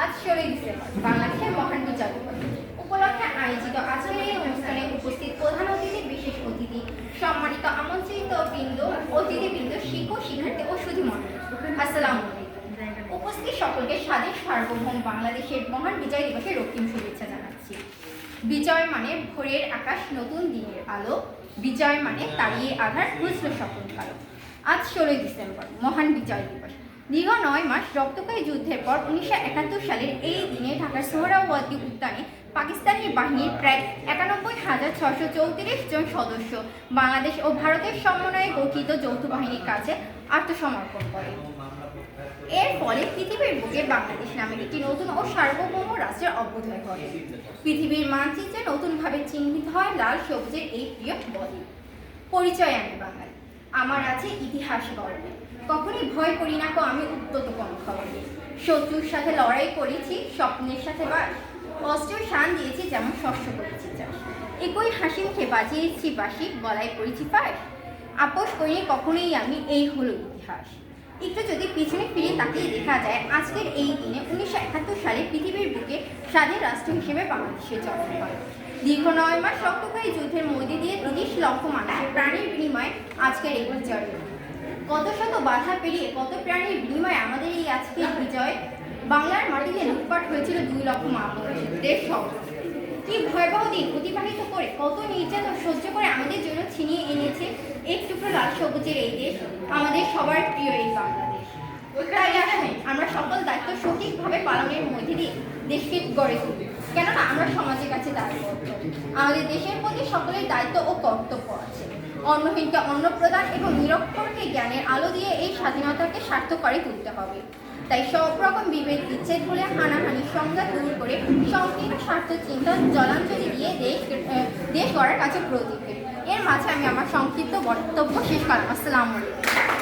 আজ ষোলোই ডিসেম্বর বাংলাদেশের মহান দিবস উপলক্ষে আয়োজিত আজকের এই অনুষ্ঠানে উপস্থিত প্রধান অতিথি, বিশেষ অতিথি, সম্মানিত আমন্ত্রিত বৃন্দ, অতিথিবৃন্দ শিক্ষক শিক্ষার্থী ও সুধী মন্ডলী আসসালামু উপস্থিত সকলকে স্বাধীন সার্বভৌম বাংলাদেশের মহান বিজয় দিবসের রক্তিম শুভেচ্ছা জানাচ্ছি। বিজয় মানে ভোরের আকাশ, নতুন দিনের আলো। বিজয় মানে তাড়িয়ে আধার বুঝল সকল কালো আজ ষোলোই ডিসেম্বর, মহান বিজয় দিবস। দীর্ঘ নয় মাস রক্তকারী যুদ্ধের পর উনিশশো একাত্তর সালের এই দিনে ঢাকার সোহরাওয়ার্দী উদ্যানে পাকিস্তানি বাহিনীর প্রায় একানব্বই হাজার ছশো চৌত্রিশ জন সদস্য বাংলাদেশ ও ভারতের সমন্বয়ে গঠিত যৌথ বাহিনীর কাছে আত্মসমর্পণ করে। এর ফলে পৃথিবীর বুকে বাংলাদেশ নামে একটি নতুন ও সার্বভৌম রাষ্ট্রের অভ্যুদয় ঘটে। পৃথিবীর মানচিত্রে নতুনভাবে চিহ্নিত হয় লাল, সবুজের এই প্রিয় বলি পরিচয় আমি বাঙালি। আমার আছে ইতিহাস গর্বে কখনই ভয় করি না কো আমি উদ্যত পন্থা বলি শত্রুর সাথে লড়াই করেছি, স্বপ্নের সাথে বাস অস্ত্র শান দিয়েছি যেমন শস্য করেছি চাষ। একই হাসি মুখে বাজিয়েছি বাসি গলায় পড়েছি পাশ আপোষ করিনি কখনোই আমি, এই হলো ইতিহাস। একটু যদি পিছনে ফিরে তাকিয়ে দেখা যায়, আজকের এই দিনে উনিশশো একাত্তর সালে পৃথিবীর স্বাধীন রাষ্ট্র হিসেবে বাংলাদেশের জন্ম হয়। দীর্ঘ নয় মাস রক্তক্ষয়ী যুদ্ধের মধ্যে দিয়ে তিরিশ লক্ষ মানুষের প্রাণীর বিনিময়ে আজকের এই বিজয়। কত শত বাধা পেরিয়ে কত প্রাণীর বিনিময়ে আমাদের এই আজকের বিজয়? বাংলার মাটিতে লুটপাট হয়েছিল দুই লক্ষ মা বোনের দেশ সব কি ভয়াবহ দিন অতিবাহিত করে কত নির্যাতন সহ্য করে আমাদের জন্য ছিনিয়ে এনেছে এক টুকরো লাল সবুজের এই দেশ, আমাদের সবার প্রিয় এই আসুন আমরা সকল দায়িত্ব সঠিকভাবে পালনের মধ্যে দিয়ে দেশকে গড়ে তুলি। কেননা আমরা সমাজের কাছে দায়বদ্ধ আমাদের দেশের প্রতি সকলের দায়িত্ব ও কর্তব্য আছে। অন্নহীনকে অন্ন প্রদান এবং নিরক্ষরকে জ্ঞানের আলো দিয়ে এই স্বাধীনতাকে সার্থকরে তুলতে হবে। তাই সব রকম বিভেদ, বিচ্ছেদ ভুলে হানাহানি সংজ্ঞা দূর করে সংকীর্ণ স্বার্থ চিন্তা জলাঞ্জলি দিয়ে দেশ দেশ গড়ার কাছে প্রতীক। এর মাঝে আমি আমার সংক্ষিপ্ত বক্তব্য শেষ করলাম। আসসালামু আলাইকুম।